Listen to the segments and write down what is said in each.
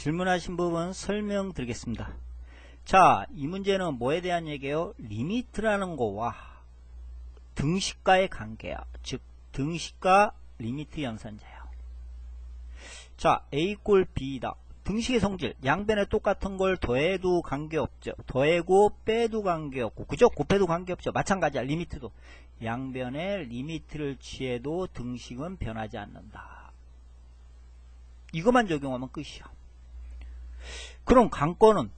질문하신 부분 설명드리겠습니다. 자, 이 문제는 뭐에 대한 얘기예요? 리미트라는 거와 등식과의 관계야. 즉, 등식과 리미트 연산자예요. 자, A 꼴 B다. 등식의 성질, 양변에 똑같은 걸 더해도 관계없죠. 더해고 빼도 관계없고, 그죠? 곱해도 관계없죠. 마찬가지야, 리미트도. 양변에 리미트를 취해도 등식은 변하지 않는다. 이것만 적용하면 끝이야. 그럼 관건은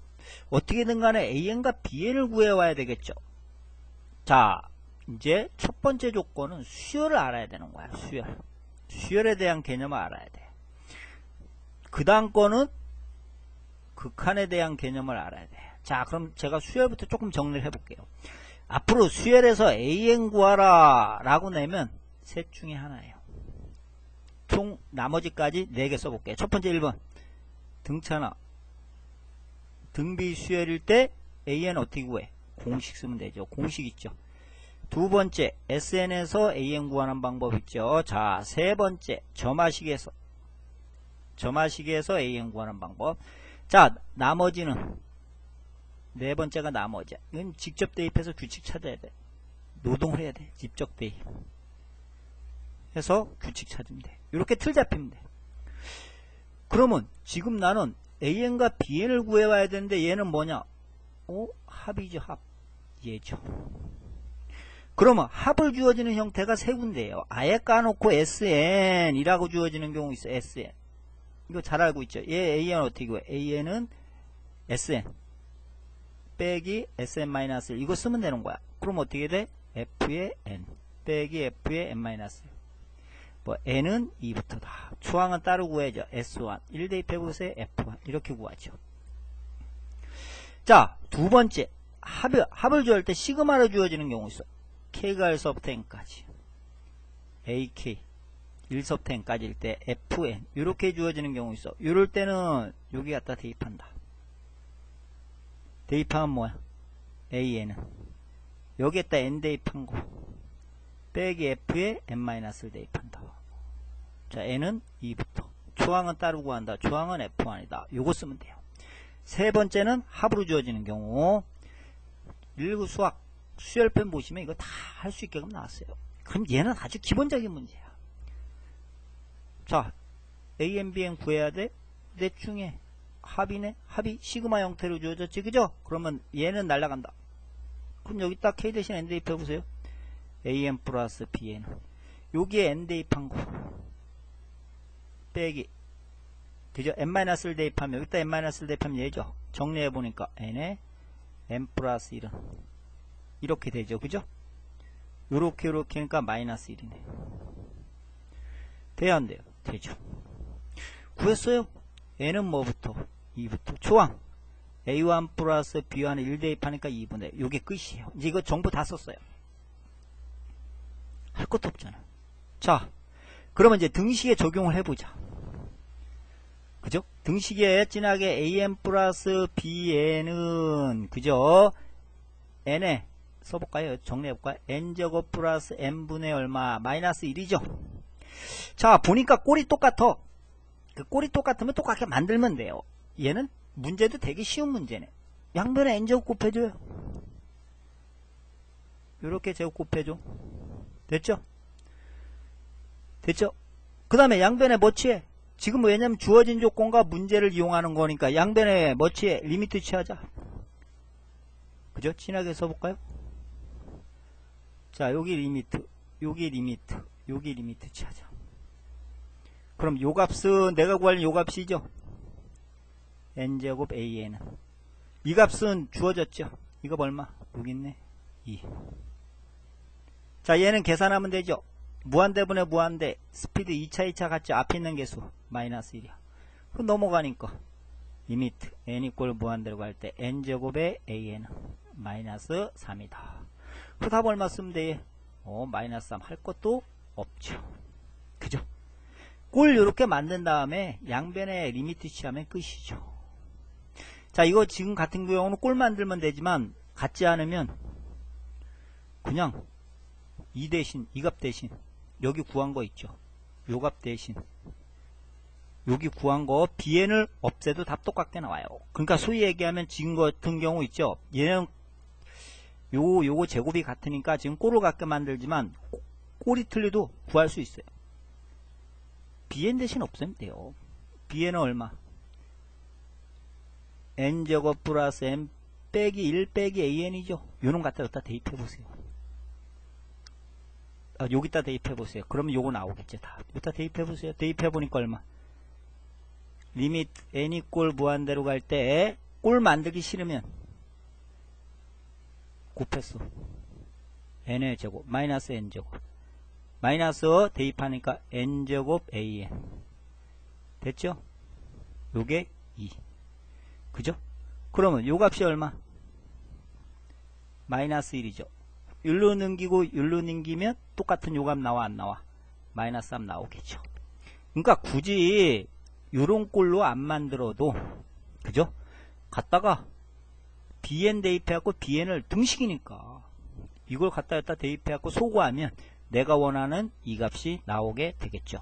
어떻게든 간에 AN과 BN을 구해와야 되겠죠. 자, 이제 첫 번째 조건은 수열을 알아야 되는 거야, 수열. 수열에 대한 개념을 알아야 돼. 그 다음 거는 극한에 대한 개념을 알아야 돼. 자, 그럼 제가 수열부터 조금 정리를 해볼게요. 앞으로 수열에서 AN 구하라 라고 내면 셋 중에 하나예요. 총 나머지까지 4개 써볼게요. 첫 번째 1번 등차나 등비 수열일 때 AN 어떻게 구해? 공식 쓰면 되죠. 공식 있죠. 두 번째 SN에서 AN 구하는 방법 있죠. 자, 세 번째 점화식에서 점화식에서 AN 구하는 방법. 자, 나머지는 네 번째가 나머지야. 이건 직접 대입해서 규칙 찾아야 돼. 노동을 해야 돼. 직접 대입. 해서 규칙 찾으면 돼. 이렇게 틀 잡히면 돼. 그러면 지금 나는 AN과 BN을 구해와야 되는데 얘는 뭐냐? 어? 합이죠, 합. 얘죠. 그러면 합을 주어지는 형태가 세 군데예요. 아예 까놓고 SN이라고 주어지는 경우 있어. SN. 이거 잘 알고 있죠. 얘 AN 어떻게 구해? AN은 SN 빼기 SN-1 이거 쓰면 되는 거야. 그럼 어떻게 돼? F의 N 빼기 F의 N-1 뭐 n은 2부터다. 추항은 따로 구해야죠. S1 1 대입해보세요. F1 이렇게 구하죠. 자, 두 번째 합을, 합을 주할 때 시그마로 주어지는 경우 있어. K가 1서부터 N까지 AK 1서부터 N까지일 때 FN 이렇게 주어지는 경우 있어. 이럴 때는 여기 갖다 대입한다. 대입하면 뭐야? AN은 여기에다 N 대입한 거 빼기 F에 N-를 대입한다. 자, N은 2부터. 초항은 따로 구한다. 초항은 F1이다. 요거 쓰면 돼요. 세 번째는 합으로 주어지는 경우 1구 수학 수열편 보시면 이거 다 할 수 있게끔 나왔어요. 그럼 얘는 아주 기본적인 문제야. 자, A, M, B, N 구해야 돼? 넷 중에 합이네? 합이 시그마 형태로 주어졌지, 그죠? 그러면 얘는 날라간다. 그럼 여기 딱 K 대신 N 대입해보세요. AM 플러스 BN. 여기에 N 대입한 거. 빼기. 그죠? N-를 대입하면, 여기다 N-를 대입하면 얘죠? 정리해보니까 N에 N 플러스 1은. 이렇게 되죠. 그죠? 요렇게, 요렇게 하니까 마이너스 1이네. 돼야 안 돼요? 되죠. 구했어요? N은 뭐부터? 2부터. 초항. A1 플러스 B1을 1 대입하니까 2분의. 요게 끝이에요. 이제 이거 정보 다 썼어요. 할 것도 없잖아. 자, 그러면 이제 등식에 적용을 해보자. 그죠? 등식에 진하게 an 플러스 bn은 그죠? n에 써볼까요? 정리해볼까요? n제곱 플러스 n분의 얼마 마이너스 1이죠? 자 보니까 꼴이 똑같아. 그 꼴이 똑같으면 똑같게 만들면 돼요. 얘는 문제도 되게 쉬운 문제네. 양변에 n제곱 곱해줘요. 이렇게 제곱 곱해줘. 됐죠? 됐죠? 그 다음에 양변에 뭐 취해? 지금 왜냐면 주어진 조건과 문제를 이용하는 거니까 양변에 뭐 취해? 리미트 취하자. 그죠? 진하게 써볼까요? 자, 여기 리미트, 여기 리미트, 여기 리미트 취하자. 그럼 요 값은 내가 구할 요 값이죠? n제곱 a는 이 값은 주어졌죠? 이거 얼마? 여기 있네. 2. 자, 얘는 계산하면 되죠? 무한대분의 무한대, 스피드 2차, 2차 같죠? 앞에 있는 개수, 마이너스 1이야. 그 넘어가니까, 리미트, n 이꼴 무한대로 갈 때, n제곱의 a는 마이너스 3이다. 그 답 얼마 쓰면 돼? 어, 마이너스 3 할 것도 없죠. 그죠? 꼴 요렇게 만든 다음에 양변에 리미트 취하면 끝이죠. 자, 이거 지금 같은 경우는 꼴 만들면 되지만, 같지 않으면, 그냥, 이 대신, 이 값 대신, 여기 구한 거 있죠. 요 값 대신 여기 구한 거 bn을 없애도 답 똑같게 나와요. 그러니까 소위 얘기하면 지금 같은 경우 있죠. 얘는 요 요거 제곱이 같으니까 지금 꼴을 같게 만들지만 꼴이 틀려도 구할 수 있어요. bn 대신 없애면 돼요. bn은 얼마? n제곱 플러스 m 빼기 1 빼기 an이죠. 요놈 갖다 여기다 대입해 보세요. 아, 여기다 대입해 보세요. 그러면 요거 나오겠죠. 다. 여기다 대입해 보세요. 대입해 보니까 얼마? 리밋 n이 꼴 무한대로 갈 때 꼴 만들기 싫으면 곱했어. n의 제곱 마이너스 n제곱 마이너스 대입하니까 n제곱 an 됐죠? 요게 2 그죠? 그러면 요 값이 얼마? 마이너스 1이죠. 율로 넘기고 율로 넘기면 똑같은 요값 나와 안 나와? 마이너스 3 나오겠죠. 그러니까 굳이 요런 꼴로 안 만들어도 그죠? 갖다가 bn 대입해갖고 bn을 등식이니까 이걸 갖다 갖다 대입해갖고 소구하면 내가 원하는 이 값이 나오게 되겠죠.